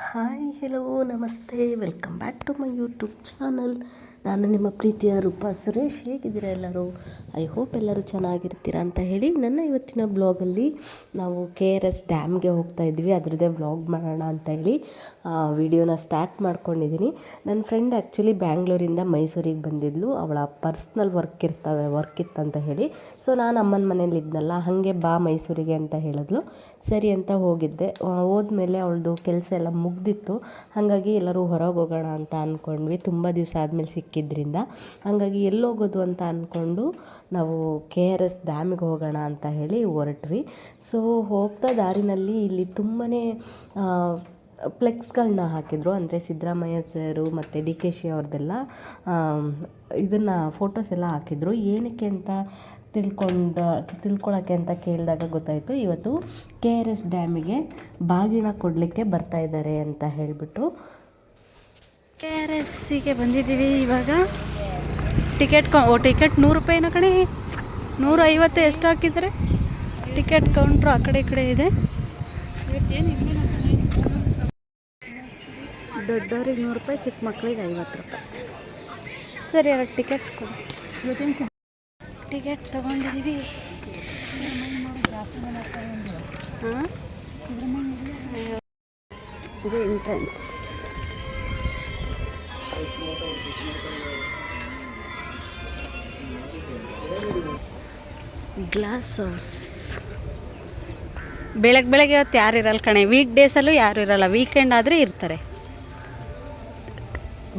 Hi hello ನಮಸ್ತೆ. Welcome back to my YouTube channel ನಾನು ನಿಮ್ಮ ಪ್ರೀತಿಯ ರೂಪಾ ಸುರೇಶ್. ಹೇಗಿದ್ದೀರಾ ಎಲ್ಲರೂ? ಐ ಹೋಪ್ ಎಲ್ಲರೂ ಚೆನ್ನಾಗಿರ್ತೀರಾ ಅಂತ ಹೇಳಿ ನನ್ನ ಇವತ್ತಿನ ಬ್ಲಾಗಲ್ಲಿ ನಾವು ಕೆ ಆರ್ ಎಸ್ ಡ್ಯಾಮ್ಗೆ ಹೋಗ್ತಾ ಇದ್ವಿ. ಅದರದ್ದೇ ವ್ಲಾಗ್ ಮಾಡೋಣ ಅಂತ ಹೇಳಿ ವಿಡಿಯೋನ ಸ್ಟಾರ್ಟ್ ಮಾಡ್ಕೊಂಡಿದ್ದೀನಿ ನನ್ನ ಫ್ರೆಂಡ್ ಆ್ಯಕ್ಚುಲಿ ಬ್ಯಾಂಗ್ಳೂರಿಂದ ಮೈಸೂರಿಗೆ ಬಂದಿದ್ಲು. ಅವಳ ಪರ್ಸ್ನಲ್ ವರ್ಕ್ ಇರ್ತದೆ ವರ್ಕ್ ಇತ್ತಂತ ಹೇಳಿ. ಸೊ ನಾನು ಅಮ್ಮನ ಮನೇಲಿ ಇದ್ನಲ್ಲ, ಹಾಗೆ ಬಾ ಮೈಸೂರಿಗೆ ಅಂತ ಹೇಳಿದ್ಲು. ಸರಿ ಅಂತ ಹೋಗಿದ್ದೆ. ಹೋದ್ಮೇಲೆ ಅವಳದು ಕೆಲಸ ಎಲ್ಲ ಮುಗ್ದಿತ್ತು. ಹಾಗಾಗಿ ಎಲ್ಲರೂ ಹೊರಗೆ ಹೋಗೋಣ ಅಂತ ಅಂದ್ಕೊಂಡ್ವಿ ತುಂಬ ದಿವಸ ಆದಮೇಲೆ ಸಿಕ್ಕಿದ್ರಿಂದ. ಹಾಗಾಗಿ ಎಲ್ಲೋಗೋದು ಅಂತ ಅಂದ್ಕೊಂಡು ನಾವು ಕೆ ಆರ್ ಎಸ್ ಡ್ಯಾಮಿಗೆ ಹೋಗೋಣ ಅಂತ ಹೇಳಿ ಹೊರಟ್ವಿ. ಸೊ, ಹೋಗ್ತಾ ದಾರಿನಲ್ಲಿ ಇಲ್ಲಿ ತುಂಬಾ ಫ್ಲೆಕ್ಸ್ಗಳನ್ನ ಹಾಕಿದರು. ಅಂದರೆ ಸಿದ್ದರಾಮಯ್ಯ ಸರು ಮತ್ತು ಡಿ ಕೆ ಶಿ ಅವ್ರದ್ದೆಲ್ಲ ಇದನ್ನು ಫೋಟೋಸ್ ಎಲ್ಲ ಹಾಕಿದರು. ಏನಕ್ಕೆ ಅಂತ ತಿಳ್ಕೊಂಡು, ತಿಳ್ಕೊಳಕ್ಕೆ ಅಂತ ಕೇಳಿದಾಗ ಗೊತ್ತಾಯಿತು. ಇವತ್ತು ಕೆ ಆರ್ ಎಸ್ ಡ್ಯಾಮಿಗೆ ಬಾಗಿನ ಕೊಡಲಿಕ್ಕೆ ಬರ್ತಾ ಇದ್ದಾರೆ ಅಂತ ಹೇಳಿಬಿಟ್ಟು. ಕೆ ಆರ್ ಎಸ್ಸಿಗೆ ಬಂದಿದ್ದೀವಿ ಇವಾಗ. ಟಿಕೆಟ್ ಕೌ, ಓ, ಟಿಕೆಟ್ ನೂರು ರೂಪಾಯಿನ ಕಡೆ ನೂರ ಐವತ್ತು ಎಷ್ಟು ಹಾಕಿದರೆ ಟಿಕೆಟ್ ಕೌಂಟ್ರು ಆ ಕಡೆ ಈ ಕಡೆ ಇದೆ. ದೊಡ್ಡವ್ರಿಗೆ ನೂರು ರೂಪಾಯಿ, ಚಿಕ್ಕ ಮಕ್ಕಳಿಗೆ ಐವತ್ತು ರೂಪಾಯಿ. ಸರಿ ಎರಡು ಟಿಕೆಟ್ ಕೊಡು. ಟಿಕೆಟ್ ತೊಗೊಂಡಿದ್ದೀವಿ. ಹಾಂ ಇದು ಎಂಟ್ರೆನ್ಸ್ ಗ್ಲಾಸ್ ಹೌಸ್ ಬೆಳಗ್ಗೆ ಬೆಳಗ್ಗೆ ಇವತ್ತು ಯಾರು ಇರಲ್ಲ ಕಣೆ. ವೀಕ್ ಡೇಸಲ್ಲೂ ಯಾರು ಇರಲ್ಲ. ವೀಕೆಂಡ್ ಆದರೆ ಇರ್ತಾರೆ.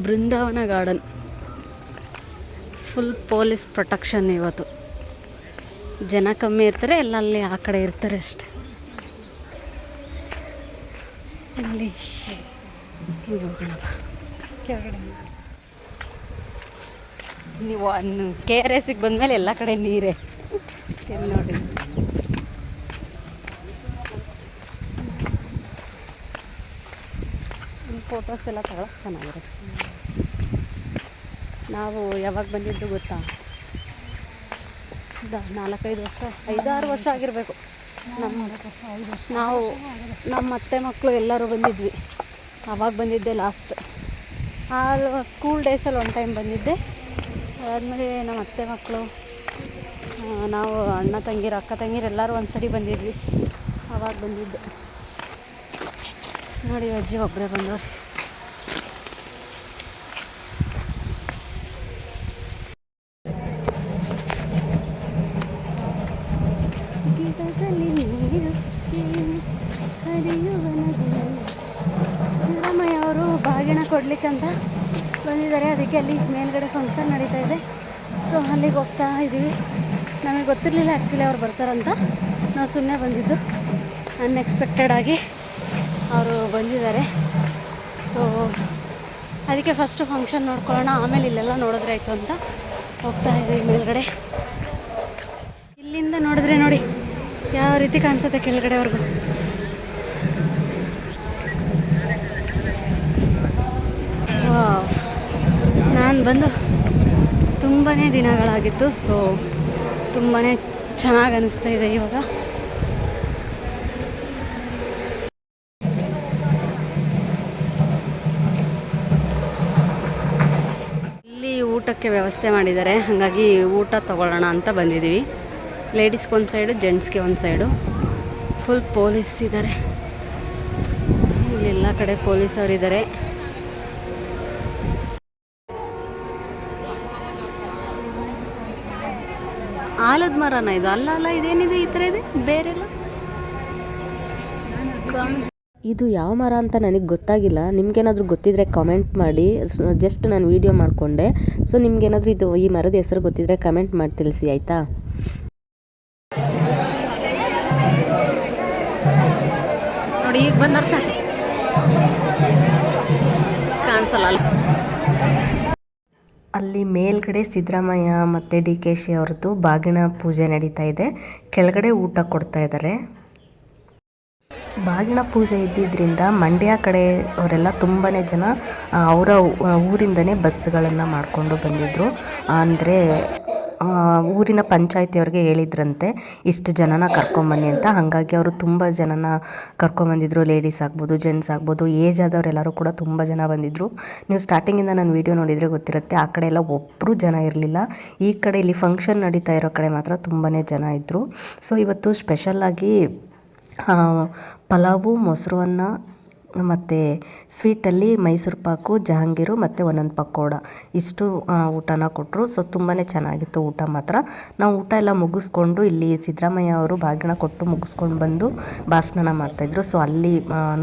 Brindavan garden full police protection ಇವತ್ತು. ಜನ ಕಮ್ಮಿ ಇರ್ತಾರೆ ಎಲ್ಲ ಅಲ್ಲಿ ಆ ಕಡೆ ಇರ್ತಾರೆ ಅಷ್ಟೆ. ಇಲ್ಲಿ ನೀವು ಕೆ ಆರ್ ಎಸ್ಸಿಗೆ ಬಂದಮೇಲೆ ಎಲ್ಲ ಕಡೆ ನೀರೇ. ಇಲ್ಲಿ ನೋಡಿ. ಫೋಟೋಸ್ ಎಲ್ಲ ತಗೊಳಕ್ಕೆ ಚೆನ್ನಾಗಿರುತ್ತೆ. ನಾವು ಯಾವಾಗ ಬಂದಿದ್ದು ಗೊತ್ತಾ? ನಾಲ್ಕೈದು ವರ್ಷ, ಐದಾರು ವರ್ಷ ಆಗಿರಬೇಕು. ನಮ್ಮ ನಾವು ನಮ್ಮ ಅತ್ತೆ ಮಕ್ಕಳು ಎಲ್ಲರೂ ಬಂದಿದ್ವಿ. ಆವಾಗ ಬಂದಿದ್ದೆ ಲಾಸ್ಟ್ ಆ ಸ್ಕೂಲ್ ಡೇಸಲ್ಲಿ ಒನ್ ಟೈಮ್ ಬಂದಿದ್ದೆ. ಅದಾದಮೇಲೆ ನಮ್ಮ ಅತ್ತೆ ಮಕ್ಕಳು ನಾವು ಅಣ್ಣ ತಂಗಿರು, ಅಕ್ಕ ತಂಗಿರು ಎಲ್ಲರೂ ಒಂದು ಸರಿ ಬಂದಿದ್ವಿ. ಆವಾಗ ಬಂದಿದ್ದೆ. ನೋಡಿ ಅಜ್ಜಿ ಒಬ್ಬರೇ ಬಂದವ್ರು ಅದಕ್ಕೆ ಅಲ್ಲಿ ಮೇಲ್ಗಡೆ ಫಂಕ್ಷನ್ ನಡೀತಾ ಇದೆ. ಸೊ ಅಲ್ಲಿಗೆ ಹೋಗ್ತಾ ಇದ್ದೀವಿ ನಮಗೆ ಗೊತ್ತಿರಲಿಲ್ಲ ಆ್ಯಕ್ಚುಲಿ ಅವ್ರು ಬರ್ತಾರಂತ. ನಾವು ಸುಮ್ಮನೆ ಬಂದಿದ್ದು. ಅನ್ಎಕ್ಸ್ಪೆಕ್ಟೆಡಾಗಿ ಅವರು ಬಂದಿದ್ದಾರೆ. ಸೊ ಅದಕ್ಕೆ ಫಸ್ಟು ಫಂಕ್ಷನ್ ನೋಡ್ಕೊಳ್ಳೋಣ. ಆಮೇಲೆ ಇಲ್ಲೆಲ್ಲ ನೋಡಿದ್ರಾಯ್ತು ಅಂತ ಹೋಗ್ತಾ ಇದ್ದೀವಿ ಮೇಲ್ಗಡೆ. ಇಲ್ಲಿಂದ ನೋಡಿದ್ರೆ ನೋಡಿ, ಯಾವ ರೀತಿ ಕಾಣಿಸುತ್ತೆ ಕೆಳಗಡೆವರೆಗೂ ನಾನು ಬಂದು ತುಂಬಾ ದಿನಗಳಾಗಿತ್ತು ಸೊ ತುಂಬಾ ಚೆನ್ನಾಗಿ ಅನಿಸ್ತಾ ಇದೆ ಇವಾಗ. ಇಲ್ಲಿ ಊಟಕ್ಕೆ ವ್ಯವಸ್ಥೆ ಮಾಡಿದ್ದಾರೆ, ಹಾಗಾಗಿ ಊಟ ತಗೊಳ್ಳೋಣ ಅಂತ ಬಂದಿದ್ದೀವಿ. ಲೇಡೀಸ್ಗೆ ಒಂದು ಸೈಡು ಜೆಂಟ್ಸ್ಗೆ ಒಂದು ಸೈಡು ಫುಲ್ ಪೊಲೀಸ್ ಇದ್ದಾರೆ. ಎಲ್ಲ ಕಡೆ ಪೊಲೀಸವ್ರು ಆಲದ ಮರನ ಇದು? ಅಲ್ಲ ಅಲ್ಲ ಇದೇನಿದೆ ಈ ಥರ ಇದೆ? ಬೇರೆಲ್ಲ? ಕಾಣಿಸ್ ಇದು ಯಾವ ಮರ ಅಂತ ನನಗೆ ಗೊತ್ತಾಗಿಲ್ಲ. ನಿಮ್ಗೇನಾದರೂ ಗೊತ್ತಿದ್ರೆ ಕಮೆಂಟ್ ಮಾಡಿ. ಜಸ್ಟ್ ನಾನು ವಿಡಿಯೋ ಮಾಡಿಕೊಂಡೆ. ಸೊ ನಿಮ್ಗೇನಾದರೂ ಇದು ಈ ಮರದ ಹೆಸರು ಗೊತ್ತಿದ್ರೆ ಕಮೆಂಟ್ ಮಾಡಿ ತಿಳಿಸಿ ಆಯಿತಾ? ನೋಡಿ ಈಗ ಬಂದರ್ಥ ಕಾಣಿಸಲ್ಲ. ಅಲ್ಲ ಮೇಲ್ಗಡೆ ಸಿದ್ದರಾಮಯ್ಯ ಮತ್ತು ಡಿ ಕೆ ಶಿ ಅವ್ರದ್ದು ಬಾಗಿನ ಪೂಜೆ ನಡೀತಾ ಇದೆ. ಕೆಳಗಡೆ ಊಟ ಕೊಡ್ತಾ ಇದ್ದಾರೆ. ಬಾಗಿನ ಪೂಜೆ ಇದ್ದಿದ್ದರಿಂದ ಮಂಡ್ಯ ಕಡೆ ಅವರೆಲ್ಲ ತುಂಬಾ ಜನ ಅವರ ಊರಿಂದನೇ ಬಸ್ಗಳನ್ನು ಮಾಡಿಕೊಂಡು ಬಂದಿದ್ದರು ಅಂದರೆ ಊರಿನ ಪಂಚಾಯತಿಯವ್ರಿಗೆ ಹೇಳಿದ್ರಂತೆ, ಇಷ್ಟು ಜನನ ಕರ್ಕೊಂಬನ್ನಿ ಅಂತ. ಹಾಗಾಗಿ ಅವರು ತುಂಬ ಜನನ ಕರ್ಕೊಂಬಂದಿದ್ರು. ಲೇಡೀಸ್ ಆಗ್ಬೋದು, ಜೆಂಟ್ಸ್ ಆಗ್ಬೋದು, ಏಜ್ ಆದವರೆಲ್ಲರೂ ಕೂಡ ತುಂಬ ಜನ ಬಂದಿದ್ದರು ನೀವು ಸ್ಟಾರ್ಟಿಂಗಿಂದ ನಾನು ವೀಡಿಯೋ ನೋಡಿದರೆ ಗೊತ್ತಿರುತ್ತೆ, ಆ ಕಡೆ ಎಲ್ಲ ಒಬ್ಬರು ಜನ ಇರಲಿಲ್ಲ. ಈ ಕಡೆ ಇಲ್ಲಿ ಫಂಕ್ಷನ್ ನಡೀತಾ ಇರೋ ಕಡೆ ಮಾತ್ರ ತುಂಬಾ ಜನ ಇದ್ದರು ಸೊ ಇವತ್ತು ಸ್ಪೆಷಲ್ಲಾಗಿ ಪಲಾವು ಮೊಸರು ಅನ್ನ ಮತ್ತು ಸ್ವೀಟಲ್ಲಿ ಮೈಸೂರು ಪಾಕು, ಜಹಾಂಗೀರು ಮತ್ತು ಒಂದೊಂದು ಪಕೋಡ. ಇಷ್ಟು ಊಟನ ಕೊಟ್ಟರು ಸೊ ತುಂಬಾ ಚೆನ್ನಾಗಿತ್ತು ಊಟ ಮಾತ್ರ. ನಾವು ಊಟ ಎಲ್ಲ ಮುಗಿಸ್ಕೊಂಡು ಇಲ್ಲಿ ಸಿದ್ದರಾಮಯ್ಯ ಅವರು ಬಾಗಿಣ ಕೊಟ್ಟು ಮುಗಿಸ್ಕೊಂಡು ಬಂದು ಭಾಷಣ ಮಾಡ್ತಾಯಿದ್ರು ಸೊ ಅಲ್ಲಿ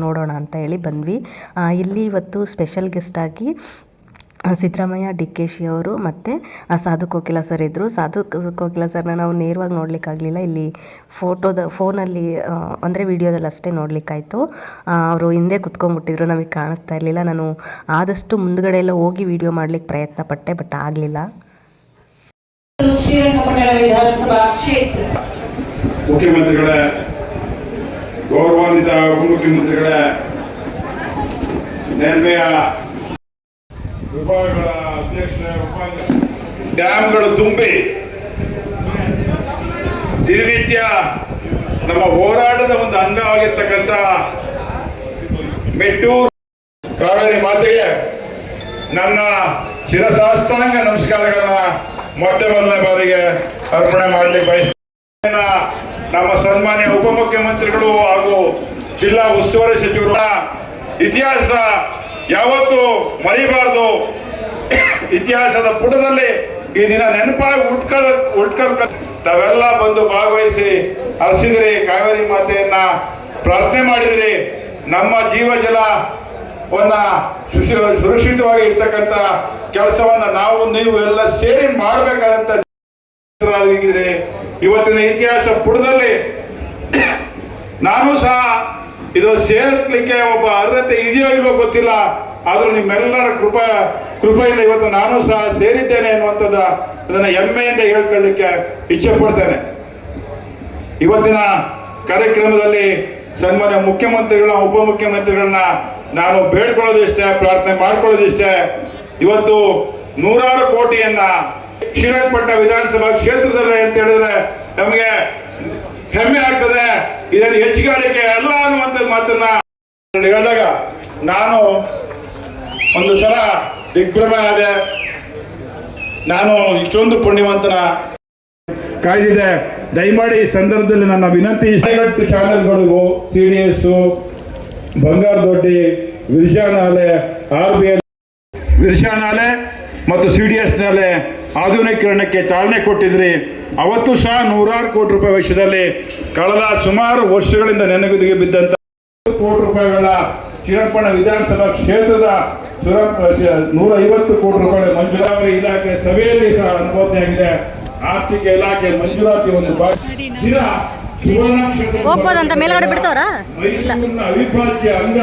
ನೋಡೋಣ ಅಂತ ಹೇಳಿ ಬಂದ್ವಿ. ಇಲ್ಲಿ ಇವತ್ತು ಸ್ಪೆಷಲ್ ಗೆಸ್ಟಾಗಿ ಸಿದ್ದರಾಮಯ್ಯ, ಡಿ ಕೆ ಶಿ ಅವರು ಮತ್ತು ಸಾಧು ಕೋಕಿಲ ಸರ್ ಇದ್ದರು ಸಾಧು ಕೋಕಿಲ ಸರ್ನ ನಾವು ನೇರವಾಗಿ ನೋಡಲಿಕ್ಕಾಗಲಿಲ್ಲ. ಇಲ್ಲಿ ಫೋಟೋದ ಫೋನಲ್ಲಿ ಅಂದರೆ ವಿಡಿಯೋದಲ್ಲಿ ಅಷ್ಟೇ ನೋಡಲಿಕ್ಕಾಯಿತು. ಅವರು ಹಿಂದೆ ಕುತ್ಕೊಂಡ್ಬಿಟ್ಟಿದ್ರು, ನಮಗೆ ಕಾಣಿಸ್ತಾ ಇರಲಿಲ್ಲ. ನಾನು ಆದಷ್ಟು ಮುಂದ್ಗಡೆ ಎಲ್ಲ ಹೋಗಿ ವೀಡಿಯೋ ಮಾಡಲಿಕ್ಕೆ ಪ್ರಯತ್ನ ಪಟ್ಟೆ ಬಟ್ ಆಗಲಿಲ್ಲ. ಮುಖ್ಯಮಂತ್ರಿಗಳೇ, ಗೌರವಾನ್ವಿತ ಉಪಮುಖ್ಯಮಂತ್ರಿಗಳೇ ನೇರ್ಮೆಯ ವಿಭಾಗಗಳ ಅಧ್ಯಕ್ಷ ಡ್ಯಾಮ್ಗಳು ತುಂಬಿ. ದಿನನಿತ್ಯ ನಮ್ಮ ಹೋರಾಟದ ಒಂದು ಅಂಗವಾಗಿರ್ತಕ್ಕಂಥ ಮೆಟ್ಟೂರು ಕಾವೇರಿ ಮಾತೆಗೆ ನನ್ನ ಶಿರಸಾಷ್ಟಾಂಗ ನಮಸ್ಕಾರಗಳನ್ನ ಮೊಟ್ಟ ಮೊದಲನೇ ಬಾರಿಗೆ ಅರ್ಪಣೆ ಮಾಡಲಿ ಬಯಸ್ತೇನೆ. ನಮ್ಮ ಸನ್ಮಾನ್ಯ ಉಪಮುಖ್ಯಮಂತ್ರಿಗಳು ಹಾಗೂ ಜಿಲ್ಲಾ ಉಸ್ತುವಾರಿ ಸಚಿವರು ಇತಿಹಾಸ ಯಾವತ್ತೂ ಮರಿಬಾರದು. ಇತಿಹಾಸದ ಪುಟದಲ್ಲಿ ಈ ದಿನ ನೆನಪಾಗಿ ಉಟ್ಕೊಳ, ಉಟ್ಕೊಳ್ಕ ತಾವೆಲ್ಲ ಬಂದು ಭಾಗವಹಿಸಿ ಹರಿಸಿದಿರಿ ಕಾವೇರಿ ಮಾತೆಯನ್ನ ಪ್ರಾರ್ಥನೆ ಮಾಡಿದಿರಿ. ನಮ್ಮ ಜೀವ ಜಲವನ್ನ ಸುರಕ್ಷಿತವಾಗಿ ಇರ್ತಕ್ಕಂಥ ಕೆಲಸವನ್ನ ನಾವು, ನೀವು ಎಲ್ಲ ಸೇರಿ ಮಾಡಬೇಕಾದಂತ ಇವತ್ತಿನ ಇತಿಹಾಸ ಪುಟದಲ್ಲಿ ನಾನು ಸಹ ಇದು ಸೇರ್ಲಿಕ್ಕೆ ಒಬ್ಬ ಅರ್ಹತೆ ಇದೆಯೋ ಇಲ್ವೋ ಗೊತ್ತಿಲ್ಲ. ಆದ್ರೂ ನಿಮ್ಮೆಲ್ಲರ ಕೃಪಾ, ಕೃಪೆಯಿಂದ ಇವತ್ತು ನಾನು ಸಹ ಸೇರಿದ್ದೇನೆ ಅನ್ನುವಂಥದ್ದು ಅದನ್ನ ಹೆಮ್ಮೆಯಿಂದ ಹೇಳ್ಕೊಳ್ಳಿಕ್ಕೆ ಇಚ್ಛೆ ಪಡ್ತೇನೆ. ಇವತ್ತಿನ ಕಾರ್ಯಕ್ರಮದಲ್ಲಿ ಸನ್ಮಾನ್ಯ ಮುಖ್ಯಮಂತ್ರಿಗಳನ್ನ, ಉಪಮುಖ್ಯಮಂತ್ರಿಗಳನ್ನ ನಾನು ಬೇಡ್ಕೊಳ್ಳೋದಿಷ್ಟೇ ಪ್ರಾರ್ಥನೆ ಮಾಡ್ಕೊಳ್ಳೋದಿಷ್ಟೇ ಇವತ್ತು ನೂರಾರು ಕೋಟಿಯನ್ನ ಶ್ರೀರಂಗಪಟ್ಟಣ ವಿಧಾನಸಭಾ ಕ್ಷೇತ್ರದಲ್ಲಿ ಅಂತ ಹೇಳಿದ್ರೆ ನಮಗೆ ಹೆಮ್ಮೆ ಆಗ್ತದೆ. ಇದನ್ನು ಹೆಚ್ಚುಗಾರಿಕೆ ಅಲ್ಲ ಅನ್ನುವಂಥ ಮಾತನ್ನ ಹೇಳಿದಾಗ ನಾನು ಒಂದು ಸಲ ದಿಗ್ಭ್ರಮೆ ಆದೆ. ನಾನು ಇಷ್ಟೊಂದು ಪುಣ್ಯವಂತನ ಕಾಯ್ದಿದೆ. ದಯಮಾಡಿ ಈ ಸಂದರ್ಭದಲ್ಲಿ ನನ್ನ ವಿನಂತಿ ಚಾನೆಲ್ಗಳಿಗೂ ಸಿ ಡಿ ಎಸ್ ಬಂಗಾರದೊಡ್ಡಿ ವಿರ್ಜಾನಾಲೆ ಆರ್ ಬಿ ಎಲ್ ಮತ್ತು ಸಿ ಡಿ ಎಸ್ನಲ್ಲೇ ನಾಲೆ ಆಧುನೀಕರಣಕ್ಕೆ ಚಾಲನೆ ಕೊಟ್ಟಿದ್ರಿ. ಅವತ್ತು ಸಹ ನೂರಾರು ಕೋಟಿ ರೂಪಾಯಿ ವೆಚ್ಚದಲ್ಲಿ ಕಳೆದ ಸುಮಾರು ವರ್ಷಗಳಿಂದ ನೆನಗುದಿಗೆ ಬಿದ್ದಂತ ಕೋಟಿ ರೂಪಾಯಿಗಳ ಚಿರಪ್ಪಣ ವಿಧಾನಸಭಾ ಕ್ಷೇತ್ರದ ನೂರ ಐವತ್ತು ಕೋಟಿ ರೂಪಾಯಿ ಮಂಜೂರಾವರಿ ಇಲಾಖೆ ಸಭೆಯಲ್ಲಿ ಸಹ ಅನುಮೋದನೆಯಾಗಿದೆ ಆರ್ಥಿಕ ಇಲಾಖೆ ಮಂಜೂರಾತಿ ಒಂದು ಭಾಗ. ಹೋಗ್ಬೋದಂತ ಮೇಲ್ಗಡೆ ಬಿಡ್ತಾವ್ರ? ಅವಿಭಾಜ್ಯ ಅಂಗ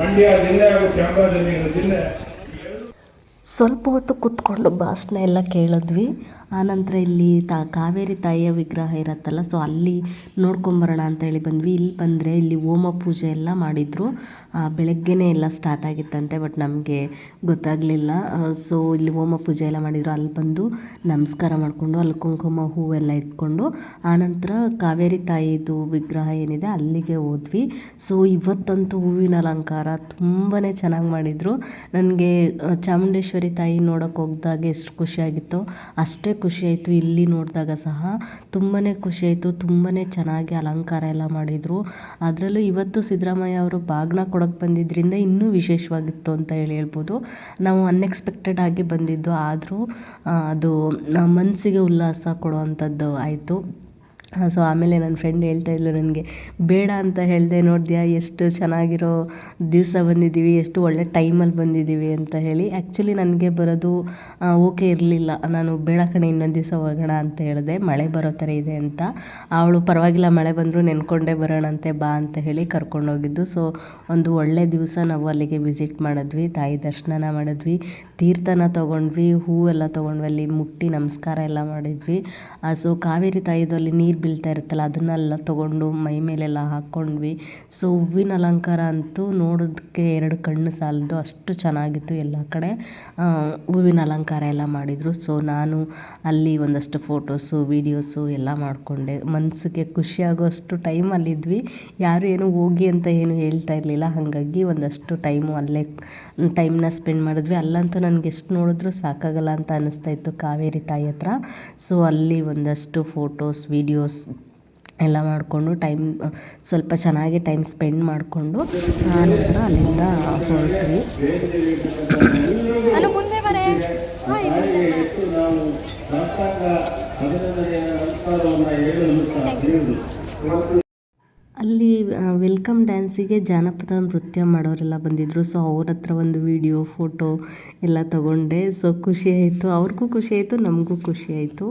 ಮಂಡ್ಯ ಜಿಲ್ಲೆ ಹಾಗೂ ಚಾಮರಾಜನಗರ ಜಿಲ್ಲೆ ಸ್ವಲ್ಪ ಹೊತ್ತು ಕೂತ್ಕೊಂಡು ಭಾಷಣ ಎಲ್ಲ ಕೇಳಿದ್ವಿ. ಆನಂತರ ಇಲ್ಲಿ ತಾ ಕಾವೇರಿ ತಾಯಿಯ ವಿಗ್ರಹ ಇರತ್ತಲ್ಲ ಸೊ ಅಲ್ಲಿ ನೋಡ್ಕೊಂಬರೋಣ ಅಂತ ಹೇಳಿ ಬಂದ್ವಿ. ಇಲ್ಲಿ ಬಂದರೆ ಇಲ್ಲಿ ಹೋಮ ಪೂಜೆ ಎಲ್ಲ ಮಾಡಿದರು. ಬೆಳಗ್ಗೆನೇ ಎಲ್ಲ ಸ್ಟಾರ್ಟ್ ಆಗಿತ್ತಂತೆ ಬಟ್ ನಮಗೆ ಗೊತ್ತಾಗಲಿಲ್ಲ. ಸೊ ಇಲ್ಲಿ ಹೋಮ ಪೂಜೆ ಎಲ್ಲ ಮಾಡಿದರು. ಅಲ್ಲಿ ಬಂದು ನಮಸ್ಕಾರ ಮಾಡಿಕೊಂಡು, ಅಲ್ಲಿ ಕುಂಕುಮ ಹೂವೆಲ್ಲ ಇಟ್ಕೊಂಡು, ಆನಂತರ ಕಾವೇರಿ ತಾಯಿದು ವಿಗ್ರಹ ಏನಿದೆ ಅಲ್ಲಿಗೆ ಹೋದ್ವಿ. ಸೊ ಇವತ್ತಂತೂ ಹೂವಿನ ಅಲಂಕಾರ ತುಂಬಾ ಚೆನ್ನಾಗಿ ಮಾಡಿದರು. ನನಗೆ ಚಾಮುಂಡೇಶ್ವರಿ ತಾಯಿ ನೋಡೋಕೆ ಹೋಗ್ದಾಗ ಎಷ್ಟು ಖುಷಿಯಾಗಿತ್ತು ಅಷ್ಟೇ ಖುಷಿಯಾಯಿತು ಇಲ್ಲಿ ನೋಡಿದಾಗ ಸಹ. ತುಂಬಾ ಖುಷಿಯಾಯಿತು ತುಂಬಾ ಚೆನ್ನಾಗಿ ಅಲಂಕಾರ ಎಲ್ಲ ಮಾಡಿದರು. ಅದರಲ್ಲೂ ಇವತ್ತು ಸಿದ್ದರಾಮಯ್ಯ ಅವರು ಬಾಗ್ನ ಕೊಡೋಕೆ ಬಂದಿದ್ದರಿಂದ ಇನ್ನೂ ವಿಶೇಷವಾಗಿತ್ತು ಅಂತ ಹೇಳಿ ಹೇಳ್ಬೋದು. ನಾವು ಅನ್ಎಕ್ಸ್ಪೆಕ್ಟೆಡ್ ಆಗಿ ಬಂದಿದ್ದು, ಆದರೂ ಅದು ಮನಸ್ಸಿಗೆ ಉಲ್ಲಾಸ ಕೊಡುವಂಥದ್ದು ಆಯಿತು. ಸೊ ಆಮೇಲೆ ನನ್ನ ಫ್ರೆಂಡ್ ಹೇಳ್ತಾ ಇದ್ಲು ನನಗೆ, ಬೇಡ ಅಂತ ಹೇಳಿದೆ ನೋಡಿದ್ಯಾ, ಎಷ್ಟು ಚೆನ್ನಾಗಿರೋ ದಿವಸ ಬಂದಿದ್ದೀವಿ, ಎಷ್ಟು ಒಳ್ಳೆ ಟೈಮಲ್ಲಿ ಬಂದಿದ್ದೀವಿ ಅಂತ ಹೇಳಿ ಆ್ಯಕ್ಚುಲಿ ನನಗೆ ಬರೋದು ಓಕೆ ಇರಲಿಲ್ಲ. ನಾನು ಬೇಡ ಕಣೆ, ಇನ್ನೊಂದು ದಿವಸ ಹೋಗೋಣ ಅಂತ ಹೇಳಿದೆ, ಮಳೆ ಬರೋ ಥರ ಇದೆ ಅಂತ. ಅವಳು ಪರವಾಗಿಲ್ಲ, ಮಳೆ ಬಂದರೂ ನೆನ್ಕೊಂಡೇ ಬರೋಣಂತೆ ಬಾ ಅಂತ ಹೇಳಿ ಕರ್ಕೊಂಡೋಗಿದ್ದು. ಸೊ ಒಂದು ಒಳ್ಳೆ ದಿವಸ ನಾವು ಅಲ್ಲಿಗೆ ವಿಸಿಟ್ ಮಾಡಿದ್ವಿ, ತಾಯಿ ದರ್ಶನ ಮಾಡಿದ್ವಿ. ತೀರ್ಥನ ತೊಗೊಂಡ್ವಿ, ಹೂವೆಲ್ಲ ತೊಗೊಂಡ್ವಿ, ಅಲ್ಲಿ ಮುಟ್ಟಿ ನಮಸ್ಕಾರ ಎಲ್ಲ ಮಾಡಿದ್ವಿ. ಸೊ ಕಾವೇರಿ ತಾಯಿದು ಅಲ್ಲಿ ನೀರು ಬೀಳ್ತಾ ಇರುತ್ತಲ್ಲ, ಅದನ್ನೆಲ್ಲ ತೊಗೊಂಡು ಮೈ ಮೇಲೆಲ್ಲ ಹಾಕ್ಕೊಂಡ್ವಿ. ಸೊ ಹೂವಿನ ಅಲಂಕಾರ ಅಂತೂ ನೋಡೋದಕ್ಕೆ ಎರಡು ಕಣ್ಣು ಸಾಲದು, ಅಷ್ಟು ಚೆನ್ನಾಗಿತ್ತು ಎಲ್ಲ ಕಡೆ. ಹೂವಿನ ಅಲಂಕಾರ ಎಲ್ಲ ಮಾಡಿದರು. ಸೊ ನಾನು ಅಲ್ಲಿ ಒಂದಷ್ಟು ಫೋಟೋಸು ವೀಡಿಯೋಸು ಎಲ್ಲ ಮಾಡಿಕೊಂಡೆ. ಮನಸ್ಸಿಗೆ ಖುಷಿಯಾಗೋಷ್ಟು ಟೈಮ್ ಅಲ್ಲಿದ್ವಿ. ಯಾರು ಏನು ಹೋಗಿ ಅಂತ ಏನು ಹೇಳ್ತಾ ಇರಲಿಲ್ಲ. ಹಾಗಾಗಿ ಒಂದಷ್ಟು ಟೈಮು ಅಲ್ಲೇ ಟೈಮ್ನ ಸ್ಪೆಂಡ್ ಮಾಡಿದ್ವಿ. ಅಲ್ಲಂತೂ ನನಗೆ ಎಷ್ಟು ನೋಡಿದ್ರೂ ಸಾಕಾಗಲ್ಲ ಅಂತ ಅನ್ನಿಸ್ತಾ ಇತ್ತು ಕಾವೇರಿ ತಾಯಿ ಹತ್ರ. ಸೊ ಅಲ್ಲಿ ಒಂದಷ್ಟು ಫೋಟೋಸ್ ವೀಡಿಯೋಸ್ ಎಲ್ಲ ಮಾಡಿಕೊಂಡು ಟೈಮ್ ಸ್ವಲ್ಪ ಚೆನ್ನಾಗಿ ಟೈಮ್ ಸ್ಪೆಂಡ್ ಮಾಡಿಕೊಂಡು ಆನಂತರ ಅಲ್ಲಿಂದ ಹೊರಟ್ವಿ. ನಾವು ಅಲ್ಲಿ ವೆಲ್ಕಮ್ ಡ್ಯಾನ್ಸಿಗೆ ಜಾನಪದ ನೃತ್ಯ ಮಾಡೋರೆಲ್ಲ ಬಂದಿದ್ದರು ಸೊ ಅವ್ರ ಹತ್ರ ಒಂದು ವಿಡಿಯೋ ಫೋಟೋ ಎಲ್ಲ ತಗೊಂಡೆ. ಸೊ ಖುಷಿ ಆಯಿತು. ಅವ್ರಿಗೂ ಖುಷಿ ಆಯಿತು, ನಮಗೂ ಖುಷಿ ಆಯಿತು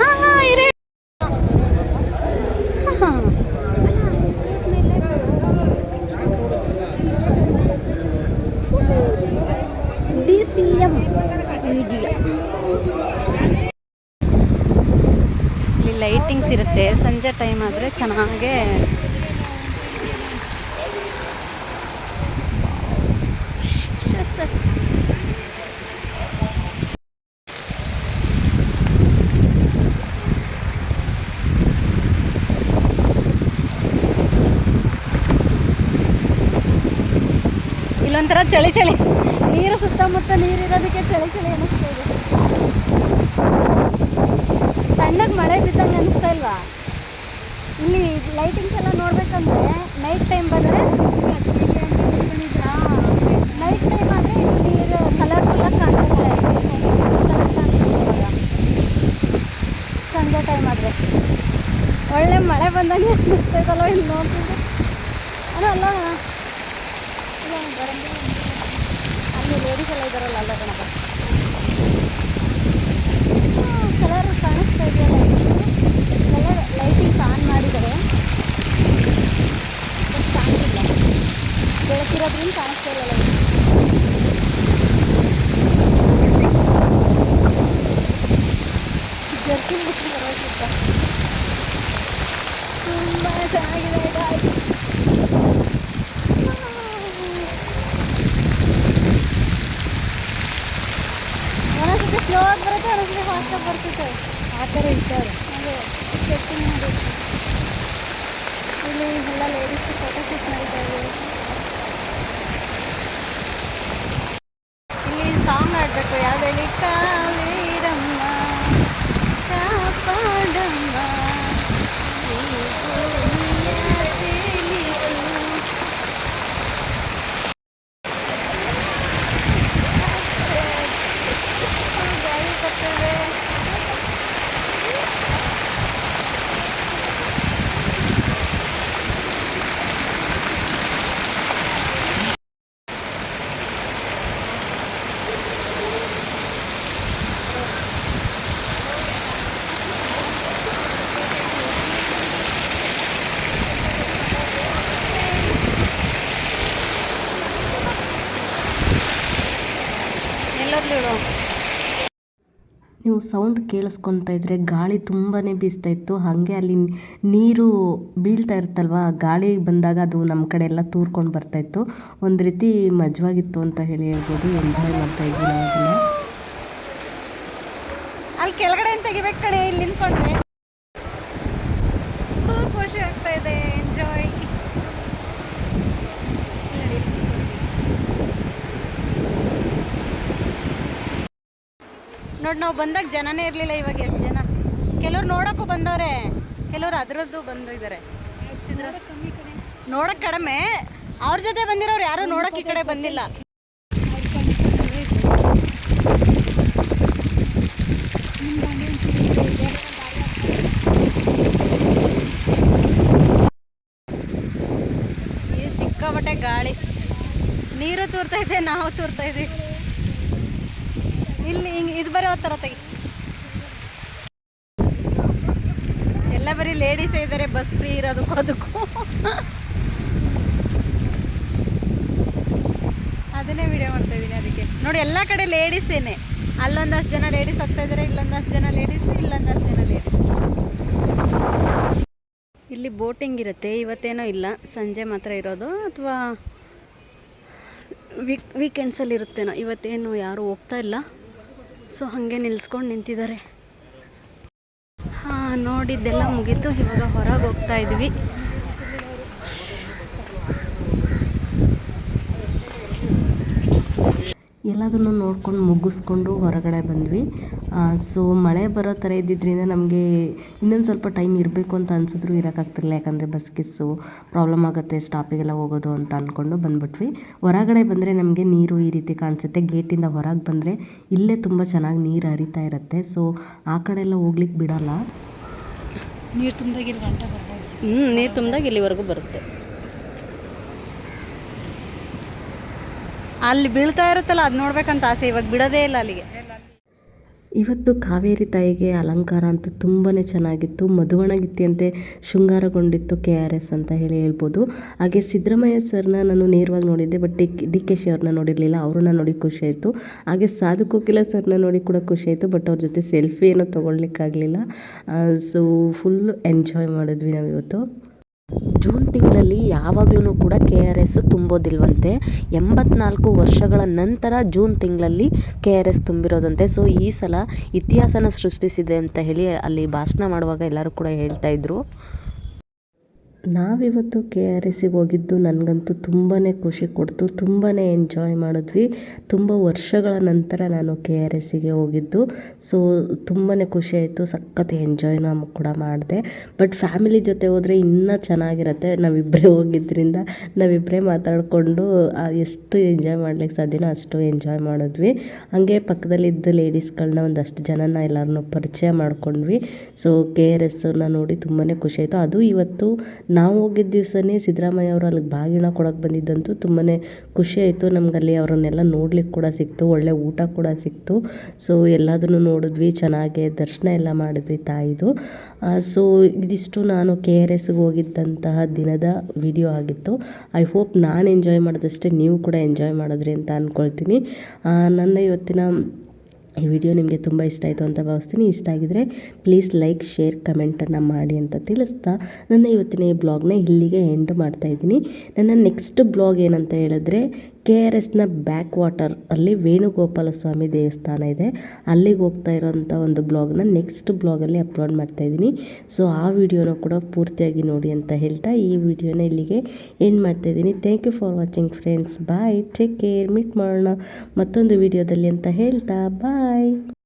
ಹಾಂ ಹಾಂ ಇರೇ ಹಾಂ ಡಿ ಸಿ ಎಂ ಮೀಡಿಯಾ ಇಲ್ಲಿ ಲೈಟಿಂಗ್ಸ್ ಇರುತ್ತೆ ಸಂಜೆ ಟೈಮ್ ಆದರೆ ಚೆನ್ನಾಗೆ ಇಲ್ಲೊಂಥರ ಚಳಿ ಚಳಿ. ನೀರು ಸುತ್ತಮುತ್ತ ನೀರಿರೋದಕ್ಕೆ ಚಳಿ ಚಳಿ ಅನ್ನಿಸ್ತಾ ಇದೆ. ಸಣ್ಣಗೆ ಮಳೆ ಬಿದ್ದಂಗೆ ಅನಿಸ್ತಾ ಇಲ್ವಾ? ಇಲ್ಲಿ ಲೈಟಿಂಗ್ಸ್ ಎಲ್ಲ ನೋಡ್ಬೇಕಂದ್ರೆ ನೈಟ್ ಟೈಮ್ ಬಂದರೆ ನೈಟ್ ಟೈಮ್ ಆದರೆ ನೀರು ಕಲರ್ಫುಲ್ಲಾಗಿ ಕಾಣಿಸುತ್ತೆ ಸಂಜೆ ಟೈಮ್ ಆದರೆ. ಒಳ್ಳೆ ಮಳೆ ಬಂದಂಗೆ ಅನಿಸ್ತೈತಲ್ಲ ಇಲ್ಲಿ ನೋಡ್ತಿದ್ದೆ ಅಲ್ಲ ಅಲ್ಲ. ಬರಂಗಿಲ್ಲ. ಅಲ್ಲಿ ಲೇಡೀಸ್ ಎಲ್ಲ ಇದ್ದಾರಲ್ಲ ಅಲ್ಲ ಕಣಪ್ಪ ಕಲರ್ ಕಾಣಿಸ್ತಾ ಇದೆಯಲ್ಲ ಕಲರ್ ಲೈಟಿಂಗ್ಸ್ ಆನ್ ಮಾಡಿದ್ದಾರೆ ಬಟ್ ಕಾಣಿಸಿಲ್ಲ ಬೆಳಕಿರೋದ್ರಿಂದ ಕಾಣಿಸ್ತಾ ಇಲ್ಲ light. ಜರ್ಕಿನ್ ಬಿಟ್ಟು ಬರೋಕ್ಕಿಂತ ತುಂಬ ಚೆನ್ನಾಗಿದೆ guys. ಒಂದೊಂದ್ಸತಿ ಸ್ಲೋ ಆಗಿ ಬರುತ್ತೆ ಒಂದೊಂದ್ಸತಿ ಫಾಸ್ಟ್ ಆಗಿ ಬರ್ತಿತ್ತು ಆ ಥರ ಇದ್ದಾರೆ ಅದೇ ಸೆಟ್ಟಿಂಗ್ ಮಾಡಿ ಇಲ್ಲಿ ಎಲ್ಲ ಲೇಡೀಸ್ ಫೋಟೋ ಶೂಟ್ ಮಾಡ್ತಾ ಇದ್ದೀವಿ ಇಲ್ಲಿ ಸಾಂಗ್ ಆಡಬೇಕು ಯಾವ್ದು ಹೇಳಿ ಕಾವೇರಮ್ಮ ಕಾಪಾಡಮ್ಮ ಈ ಭೂಮಿಯ ತೇಲಿತು. ಗಾಳಿ ಬರ್ತಿದೆ. ಎಲ್ಲೋದ್ಲು ಇವ್ಳು? ನೀವು ಸೌಂಡ್ ಕೇಳಿಸ್ಕೊತಾ ಇದ್ರೆ ಗಾಳಿ ತುಂಬಾ ಬೀಸ್ತಾ ಇತ್ತು. ಹಾಗೆ ಅಲ್ಲಿ ನೀರು ಬೀಳ್ತಾ ಇರುತ್ತಲ್ವ ಗಾಳಿ ಬಂದಾಗ ಅದು ನಮ್ಮ ಕಡೆ ಎಲ್ಲ ತೂರ್ಕೊಂಡು ಬರ್ತಾ ಇತ್ತು. ಒಂದು ರೀತಿ ಮಜವಾಗಿತ್ತು ಅಂತ ಹೇಳಿ ಹೇಳ್ಬೋದು. ಎಂಜಾಯ್ ಮಾಡ್ತಾ ಇದ್ವಿ ನಾವು ಅಲ್ಲಿ ಕೆಳಗಡೆ ತೆಗಿಬೇಕು ಕಡೆ ಇಲ್ಲಿ ನಿಂತ್ಕೊಂಡ್ರೆ ತುಂಬ ಖುಷಿ ಆಗ್ತಾ ಇದೆ ಎಂಜಾಯ್ ನೋಡಿ, ನಾವು ಬಂದಾಗ ಜನನೇ ಇರಲಿಲ್ಲ ಇವಾಗ ಎಷ್ಟು ಜನ. ಕೆಲವ್ರು ನೋಡೋಕ್ಕೂ ಬಂದವ್ರೆ, ಕೆಲವ್ರು ಅದರದ್ದು ಬಂದಿದ್ದಾರೆ ನೋಡಕ್ ಕಡಿಮೆ, ಅವ್ರ ಜೊತೆ ಬಂದಿರೋರು ಯಾರು ನೋಡಕ್ ಈ ಕಡೆ ಬಂದಿಲ್ಲ. ಸಿಕ್ಕಾಪಟ್ಟೆ ಗಾಳಿ. ನೀರು ತೂರ್ತಾ ಇದೆ, ನಾವು ತೂರ್ತಾ ಇದ್ದೀವಿ ಇಲ್ಲಿ ಹಿಂಗೆ ಇದು ಬರೋ ಥರ ತೆಗಿ. ಎಲ್ಲ ಬರೀ ಲೇಡೀಸೇ ಇದ್ದಾರೆ ಬಸ್ ಫ್ರೀ ಇರೋದಕ್ಕೂ ಅದಕ್ಕೂ. ಅದನ್ನೇ ವಿಡಿಯೋ ಮಾಡ್ತಾ ಇದ್ದೀನಿ ಅದಕ್ಕೆ. ನೋಡಿ, ಎಲ್ಲ ಕಡೆ ಲೇಡೀಸೇನೆ ಅಲ್ಲೊಂದಷ್ಟು ಜನ ಲೇಡೀಸ್ ಹೋಗ್ತಾ ಇದ್ದಾರೆ ಇಲ್ಲೊಂದಷ್ಟು ಜನ ಲೇಡೀಸ್ ಇಲ್ಲೊಂದಷ್ಟು ಜನ ಲೇಡೀಸ್ ಇಲ್ಲಿ ಬೋಟಿಂಗ್ ಇರುತ್ತೆ. ಇವತ್ತೇನೋ ಇಲ್ಲ. ಸಂಜೆ ಮಾತ್ರ ಇರೋದು. ಅಥವಾ ವೀಕ್ ವೀಕೆಂಡ್ಸಲ್ಲಿ ಇರುತ್ತೇನೋ. ಇವತ್ತೇನು ಯಾರೂ ಹೋಗ್ತಾ ಇಲ್ಲ. ಸೊ ಹಾಗೆ ನಿಲ್ಸ್ಕೊಂಡು ನಿಂತಿದ್ದಾರೆ. ಹಾಂ ನೋಡಿದ್ದೆಲ್ಲ ಮುಗೀತು. ಇವಾಗ ಹೊರಗೆ ಹೋಗ್ತಾ ಇದ್ವಿ. ಎಲ್ಲದನ್ನು ನೋಡ್ಕೊಂಡು ಮುಗಿಸ್ಕೊಂಡು ಹೊರಗಡೆ ಬಂದ್ವಿ. ಸೊ ಮಳೆ ಬರೋ ಥರ ಇದ್ದಿದ್ದರಿಂದ ನಮಗೆ ಇನ್ನೊಂದು ಸ್ವಲ್ಪ ಟೈಮ್ ಇರಬೇಕು ಅಂತ ಅನ್ಸಿದ್ರು ಇರೋಕ್ಕಾಗ್ತಿರಲಿಲ್ಲ. ಯಾಕಂದರೆ ಬಸ್ ಕಿಸ್ಸು ಪ್ರಾಬ್ಲಮ್ ಆಗುತ್ತೆ ಸ್ಟಾಪಿಗೆಲ್ಲ ಹೋಗೋದು ಅಂತ ಅಂದ್ಕೊಂಡು ಬಂದ್ಬಿಟ್ವಿ. ಹೊರಗಡೆ ಬಂದರೆ ನಮಗೆ ನೀರು ಈ ರೀತಿ ಕಾಣಿಸುತ್ತೆ. ಗೇಟಿಂದ ಹೊರಗೆ ಬಂದರೆ ಇಲ್ಲೇ ತುಂಬ ಚೆನ್ನಾಗಿ ನೀರು ಹರಿತಾ ಇರುತ್ತೆ. ಸೊ ಆ ಕಡೆ ಎಲ್ಲ ಹೋಗ್ಲಿಕ್ಕೆ ಬಿಡೋಲ್ಲ. ನೀರು ತುಂಬಿದಾಗ ಗಂಟೆ ಬರ್ಬೋದು. ಹ್ಞೂ ನೀರು ತುಂಬಿದಾಗ ಇಲ್ಲಿವರೆಗೂ ಬರುತ್ತೆ. ಅಲ್ಲಿ ಬೀಳ್ತಾ ಇರುತ್ತಲ್ಲ, ಅದು ನೋಡ್ಬೇಕಂತ ಆಸೆ. ಇವಾಗ ಬಿಡದೇ ಇಲ್ಲ ಅಲ್ಲಿಗೆ. ಇವತ್ತು ಕಾವೇರಿ ತಾಯಿಗೆ ಅಲಂಕಾರ ಅಂತೂ ತುಂಬಾ ಚೆನ್ನಾಗಿತ್ತು. ಮಧುವಣಗಿತ್ತಿಯಂತೆ ಶೃಂಗಾರಗೊಂಡಿತ್ತು ಕೆ ಆರ್ ಎಸ್ ಅಂತ ಹೇಳಿ ಹೇಳ್ಬೋದು. ಹಾಗೆ ಸಿದ್ದರಾಮಯ್ಯ ಸರ್ನ ನಾನು ನೇರವಾಗಿ ನೋಡಿದ್ದೆ, but D D K Shi ಅವ್ರನ್ನ ನೋಡಿರಲಿಲ್ಲ. ಅವ್ರನ್ನ ನೋಡಿ ಖುಷಿ ಆಯಿತು. ಹಾಗೆ ಸಾಧು ಕೋಕಿಲ ಸರ್ನ ನೋಡಿ ಕೂಡ ಖುಷಿ ಆಯಿತು, ಬಟ್ ಅವ್ರ ಜೊತೆ ಸೆಲ್ಫಿ ಏನೋ ತೊಗೊಳ್ಲಿಕ್ಕಾಗಲಿಲ್ಲ ಸೊ ಫುಲ್ ಎಂಜಾಯ್ ಮಾಡಿದ್ವಿ ನಾವು ಇವತ್ತು ಜೂನ್ ತಿಂಗಳಲ್ಲಿ ಯಾವಾಗ್ಲೂ ಕೂಡ ಕೆ ಆರ್ ಎಸ್ ತುಂಬೋದಿಲ್ವಂತೆ. ಎಂಬತ್ನಾಲ್ಕು ವರ್ಷಗಳ ನಂತರ ಜೂನ್ ತಿಂಗಳಲ್ಲಿ ಕೆ ಆರ್ ಎಸ್ ತುಂಬಿರೋದಂತೆ. ಸೊ ಈ ಸಲ ಇತಿಹಾಸನ ಸೃಷ್ಟಿಸಿದೆ ಅಂತ ಹೇಳಿ ಅಲ್ಲಿ ಭಾಷಣ ಮಾಡುವಾಗ ಎಲ್ಲರೂ ಕೂಡ ಹೇಳ್ತಾ ಇದ್ರು. ನಾವಿವತ್ತು ಕೆ ಆರ್ ಎಸ್ಸಿಗೆ ಹೋಗಿದ್ದು ನನಗಂತೂ ತುಂಬಾ ಖುಷಿ ಕೊಡ್ತು ತುಂಬಾ ಎಂಜಾಯ್ ಮಾಡಿದ್ವಿ. ತುಂಬ ವರ್ಷಗಳ ನಂತರ ನಾನು ಕೆ ಆರ್ ಎಸ್ಸಿಗೆ ಹೋಗಿದ್ದು. ಸೊ ತುಂಬಾ ಖುಷಿ ಆಯಿತು, ಸಖತ್ ಎಂಜಾಯ್ ನಾವು ಕೂಡ ಮಾಡಿದೆ. ಬಟ್ ಫ್ಯಾಮಿಲಿ ಜೊತೆ ಹೋದರೆ ಇನ್ನೂ ಚೆನ್ನಾಗಿರುತ್ತೆ. ನಾವಿಬ್ಬರೇ ಹೋಗಿದ್ದರಿಂದ ನಾವಿಬ್ಬರೇ ಮಾತಾಡಿಕೊಂಡು ಎಷ್ಟು ಎಂಜಾಯ್ ಮಾಡ್ಲಿಕ್ಕೆ ಸಾಧ್ಯನೋ ಅಷ್ಟು ಎಂಜಾಯ್ ಮಾಡಿದ್ವಿ. ಹಾಗೆ ಪಕ್ಕದಲ್ಲಿದ್ದ ಲೇಡೀಸ್ಗಳನ್ನ ಒಂದಷ್ಟು ಜನನ ಎಲ್ಲರನ್ನೂ ಪರಿಚಯ ಮಾಡ್ಕೊಂಡ್ವಿ. ಸೊ ಕೆ ಆರ್ ಎಸ್ಸನ್ನು ನೋಡಿ ತುಂಬಾ ಖುಷಿ ಆಯಿತು. ಅದು ಇವತ್ತು ನಾವು ಹೋಗಿದ್ದ ದಿವಸನೇ ಸಿದ್ದರಾಮಯ್ಯ ಅವರು ಅಲ್ಲಿಗೆ ಬಾಗಿನ ಕೊಡೋಕೆ ಬಂದಿದ್ದಂತೂ ತುಂಬಾ ಖುಷಿ ಆಯಿತು. ನಮಗಲ್ಲಿ ಅವರನ್ನೆಲ್ಲ ನೋಡ್ಲಿಕ್ಕೆ ಕೂಡ ಸಿಕ್ತು, ಒಳ್ಳೆ ಊಟ ಕೂಡ ಸಿಕ್ತು. ಸೊ ಎಲ್ಲದನ್ನು ನೋಡಿದ್ವಿ, ಚೆನ್ನಾಗೆ ದರ್ಶನ ಎಲ್ಲ ಮಾಡಿದ್ವಿ ತಾಯಿದು. ಸೊ ಇದಿಷ್ಟು ನಾನು ಕೆ ಆರ್ ಎಸ್ಗೆ ಹೋಗಿದ್ದಂತಹ ದಿನದ ವಿಡಿಯೋ ಆಗಿತ್ತು. ಐ ಹೋಪ್ ನಾನು ಎಂಜಾಯ್ ಮಾಡಿದಷ್ಟೇ ನೀವು ಕೂಡ ಎಂಜಾಯ್ ಮಾಡಿದ್ರಿ ಅಂತ ಅಂದ್ಕೊಳ್ತೀನಿ ನನ್ನ ಇವತ್ತಿನ ಈ ವಿಡಿಯೋ ನಿಮಗೆ ತುಂಬ ಇಷ್ಟ ಆಯಿತು ಅಂತ ಭಾವಿಸ್ತೀನಿ. ಇಷ್ಟ ಆಗಿದರೆ ಪ್ಲೀಸ್ ಲೈಕ್, ಶೇರ್ ಕಮೆಂಟನ್ನು ಮಾಡಿ ಅಂತ ತಿಳಿಸ್ತಾ ನನ್ನ ಇವತ್ತಿನ ಈ ಬ್ಲಾಗ್ನ ಇಲ್ಲಿಗೆ ಎಂಡ್ ಮಾಡ್ತಾ ಇದ್ದೀನಿ. ನನ್ನ ನೆಕ್ಸ್ಟ್ ಬ್ಲಾಗ್ ಏನಂತ ಹೇಳಿದ್ರೆ ಕೆ ಆರ್ ಎಸ್ನ ಬ್ಯಾಕ್ ವಾಟರ್ ಅಲ್ಲಿ ವೇಣುಗೋಪಾಲ ಸ್ವಾಮಿ ದೇವಸ್ಥಾನ ಇದೆ. ಅಲ್ಲಿಗೆ ಹೋಗ್ತಾ ಇರೋಂಥ ಒಂದು ಬ್ಲಾಗ್ನ ನೆಕ್ಸ್ಟ್ ಬ್ಲಾಗಲ್ಲಿ ಅಪ್ಲೋಡ್ ಮಾಡ್ತಾ ಇದ್ದೀನಿ. ಸೊ, ಆ ವಿಡಿಯೋನ ಕೂಡ ಪೂರ್ತಿಯಾಗಿ ನೋಡಿ ಅಂತ ಹೇಳ್ತಾ ಈ ವಿಡಿಯೋನ ಇಲ್ಲಿಗೆ ಎಂಡ್ ಮಾಡ್ತಾ ಇದ್ದೀನಿ. Thank you for watching friends bye take care meet ಮಾಡೋಣ ಮತ್ತೊಂದು ವಿಡಿಯೋದಲ್ಲಿ ಅಂತ ಹೇಳ್ತಾ. ಬಾಯ್